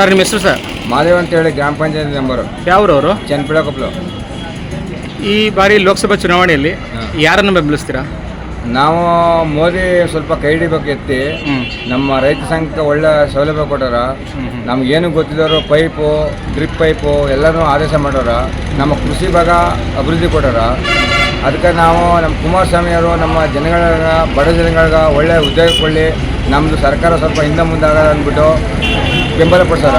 Sir ನಿಮ್ಮ ಹೆಸರು sir? Madev ಅಂತೇಳಿ ಗ್ರಾಮ ಪಂಚಾಯತ್ ನಂಬರು ಅವರು? ಚನ್ನಪಿಳ ಕೊಪ್ಪಲು ಈ ಬಾರಿ ಲೋಕಸಭಾ ಚುನಾವಣೆಯಲ್ಲಿ ಯಾರನ್ನು ಬೆಂಬಲಿಸ್ತೀರಾ? ನಾವು ಮೋದಿ ಸ್ವಲ್ಪ ಕೈ ಬಗ್ಗೆ ಎತ್ತಿ ಹ್ಮ್. ನಮ್ಮ ರೈತ ಸಂಘಕ್ಕೆ ಒಳ್ಳೆ ಸೌಲಭ್ಯ ಕೊಟ್ಟಾರ ನಮ್ಗೇನು ಗೊತ್ತಿದ್ದವರು ಪೈಪು ಡ್ರಿಪ್ ಪೈಪು ಎಲ್ಲನೂ ಆದೇಶ ಮಾಡೋರ ನಮ್ಮ ಕೃಷಿ ಭಾಗ ಅಭಿವೃದ್ಧಿ ಕೊಟ್ಟಾರ. ಅದಕ್ಕೆ ನಾವು ನಮ್ಮ ಕುಮಾರಸ್ವಾಮಿಯವರು ನಮ್ಮ ಜನಗಳ ಬಡ ಜನಗಳಿಗೆ ಒಳ್ಳೆ ಉದ್ಯೋಗ ಕೊಡಲಿ ನಮ್ಮದು ಸರ್ಕಾರ ಸ್ವಲ್ಪ ಹಿಂದೆ ಮುಂದೆ ಆಗಲ್ಲ ಅಂದ್ಬಿಟ್ಟು ಬೆಂಬಲ ಪಡಿಸೋರ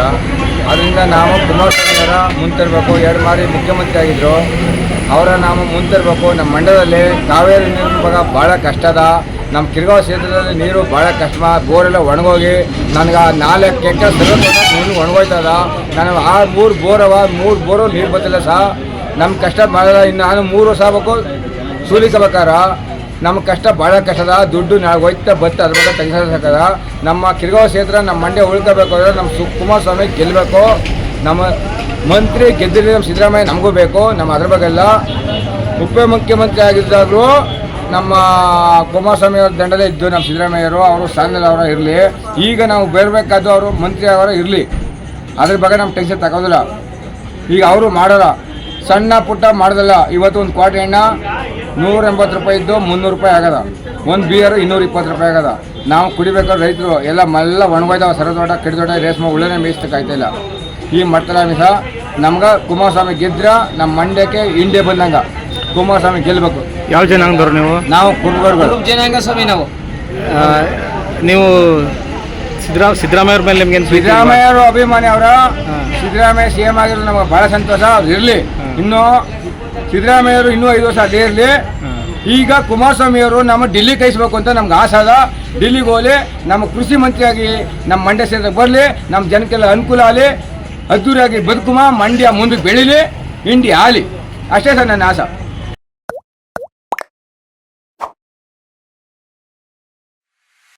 ಅದರಿಂದ ನಾವು ಕುಮಾರಸ್ವಾಮಿ ಅವರ ಮುಂತರಬೇಕು ಎರಡು ಮಾರಿ ಮುಖ್ಯಮಂತ್ರಿ ಆಗಿದ್ದರು ಅವರ ನಾವು ಮುಂತರಬೇಕು ನಮ್ಮ ಮಂಡ್ಯದಲ್ಲಿ ಕಾವೇರಿ ನೀರಿನ ಭಾಗ ಭಾಳ ಕಷ್ಟದ ನಮ್ಮ ಕಿರ್ಗಾವ್ ಕ್ಷೇತ್ರದಲ್ಲಿ ನೀರು ಭಾಳ ಕಷ್ಟ. ಬೋರೆಲ್ಲ ಒಣಗೋಗಿ ನನಗೆ ಆ ನಾಲ್ಕು ಎಕರೆ ಸರ ನೀರು ಒಣಗೋಯ್ತದ ನನಗೆ ಆ ಮೂರು ಬೋರ್ ಅವ, ಮೂರು ಬೋರು ನೀರು ಬರ್ತಿಲ್ಲ ಸಹ ನಮ್ಮ ಕಷ್ಟ ಭಾಳ ಇನ್ನು ನಾನು ಮೂರು ವರ್ಷ ಆಗ್ಬೇಕು. ಸೂಲಿಕಬೇಕಾರ ನಮ್ಮ ಕಷ್ಟ ಭಾಳ ಕಷ್ಟದ, ದುಡ್ಡು ನಾಳೆ ಹೋಯ್ತಾ ಬತ್ತ ಅದ್ರ ಬಗ್ಗೆ ತೆಗೆಸಕದ ನಮ್ಮ ಕಿರ್ಗಾವ್ ಕ್ಷೇತ್ರ ನಮ್ಮ ಮಂಡ್ಯ ಉಳ್ಕೋಬೇಕು ಅಂದರೆ ನಮ್ಮ ಸು ಕುಮಾರಸ್ವಾಮಿ ಗೆಲ್ಲಬೇಕು. ನಮ್ಮ ಮಂತ್ರಿ ಗೆದ್ದಿರಲಿ ನಮ್ಮ ಸಿದ್ದರಾಮಯ್ಯ ನಮಗೂ ಬೇಕು, ನಮ್ಮ ಅದ್ರ ಬಗ್ಗೆ ಎಲ್ಲ ಉಪಮುಖ್ಯಮಂತ್ರಿ ಆಗಿದ್ದಾದರೂ ನಮ್ಮ ಕುಮಾರಸ್ವಾಮಿ ಅವರ ದಂಡದೇ ಇದ್ದು ನಮ್ಮ ಸಿದ್ದರಾಮಯ್ಯರು, ಅವರು ಸ್ಥಾನದಲ್ಲಿ ಅವರ ಇರಲಿ. ಈಗ ನಾವು ಬೇರಬೇಕಾದ್ದು ಅವರು ಮಂತ್ರಿ ಅವರ ಇರಲಿ. ಅದ್ರ ಬಗ್ಗೆ ನಮ್ಮ ಟೆನ್ಷನ್ ತಗೋದಿಲ್ಲ. ಈಗ ಅವರು ಮಾಡೋಲ್ಲ. ಸಣ್ಣ ಪುಟ್ಟ ಮಾಡೋದಿಲ್ಲ. ಇವತ್ತು ಒಂದು ಕ್ವಾಟ್ರಿ ಎಣ್ಣ ನೂರ ಎಂಬತ್ತು ರೂಪಾಯಿ ಇದ್ದು ಮುನ್ನೂರು ರೂಪಾಯಿ ಆಗದ. ಒಂದು ಬಿಯರು ಇನ್ನೂರ ಇಪ್ಪತ್ತು ರೂಪಾಯಿ ಆಗದ. ನಾವು ಕುಡಿಬೇಕಾದ್ರೆ ರೈತರು ಎಲ್ಲ ಎಲ್ಲ ದೊಡ್ಡ ಸರದೋಟ ಕಿಡಿದೋಟ ರೇಷ್ಮೆ ಉಳ್ಳೆ ಮೇಯಿಸ್ತಕ್ಕೆ ಇಲ್ಲ. ಈ ಮಟ್ಟದ ಮಿಸ ನಮ್ಗೆ ಕುಮಾರಸ್ವಾಮಿ ಗೆದ್ರ ನಮ್ಮ ಮಂಡ್ಯಕ್ಕೆ ಇಂಡಿಯಾ ಬಂದಂಗ. ಕುಮಾರಸ್ವಾಮಿ ಗೆಲ್ಲಬೇಕು ಯಾವ ಜನಾಂಗದವ್ರು ನೀವು? ನಾವು ಕುರುಬರುಗಳು. ಜನಾಂಗ ಸ್ವಾಮಿ ನಾವು. ನೀವು ಸಿದ್ದರಾಮ ಸಿದ್ದರಾಮಯ್ಯ ಮೇಲೆ ನಿಮ್ಗೆ ಏನು ಸಿದ್ದರಾಮಯ್ಯ ಅವರು ಅಭಿಮಾನಿ ಅವರ. ಸಿದ್ದರಾಮಯ್ಯ ಸಿ ಎಂ ಆಗಿರೋ ನಮಗೆ ಭಾಳ ಸಂತೋಷ. ಅವ್ರು ಇರಲಿ. ಇನ್ನು ಸಿದ್ದರಾಮಯ್ಯವರು ಇನ್ನೂ ಐದು ವರ್ಷ ಅದೇ ಇರಲಿ. ಈಗ ಕುಮಾರಸ್ವಾಮಿಯವರು ನಮ್ಮ ಡೆಲ್ಲಿ ಕಳಿಸ್ಬೇಕು ಅಂತ ನಮ್ಗೆ ಆಸೆ ಅದ. ಡೆಲ್ಲಿಗೆ ಹೋಗಲಿ, ನಮ್ಮ ಕೃಷಿ ಮಂತ್ರಿಯಾಗಿ ನಮ್ಮ ಮಂಡ್ಯ ಸೇರಿದಾಗ ಬರಲಿ, ನಮ್ಮ ಜನಕ್ಕೆಲ್ಲ ಅನುಕೂಲ ಆಗಲಿ, ಅದ್ದೂರಿಯಾಗಿ ಬದುಕುಮ, ಮಂಡ್ಯ ಮುಂದಕ್ಕೆ ಬೆಳೀಲಿ ಇಂಡಿಯಾ ಆಲಿ ಅಷ್ಟೇ ಸರ್ ನನ್ನ ಆಸೆ.